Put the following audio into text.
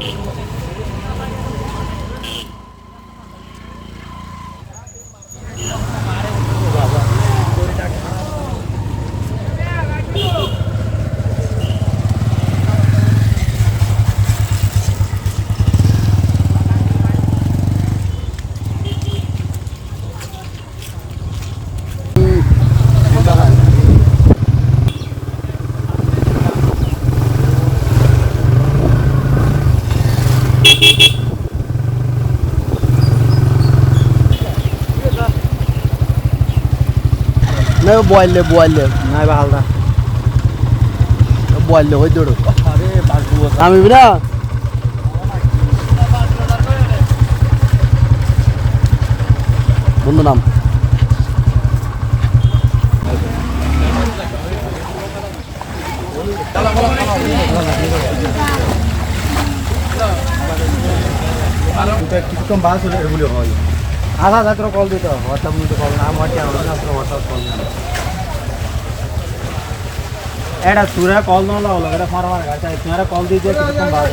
先生。না বয়ালে বয়ালে নাই বা হালদা বয়ালে হয়ে দৌড়ো আমি না বন্ধু নাম কিছু কম বাস হলে এগুলো হয় আধা ধাত্র কল দিতে হোয়াটসঅ্যাপ নিতে কল না, আমার কেন? হোয়াটসঅ্যাপ কল না এটা সুরে কল নলা হলো এটা ফার্মার গাছ সুরে কল দিয়ে কিছু কম বাস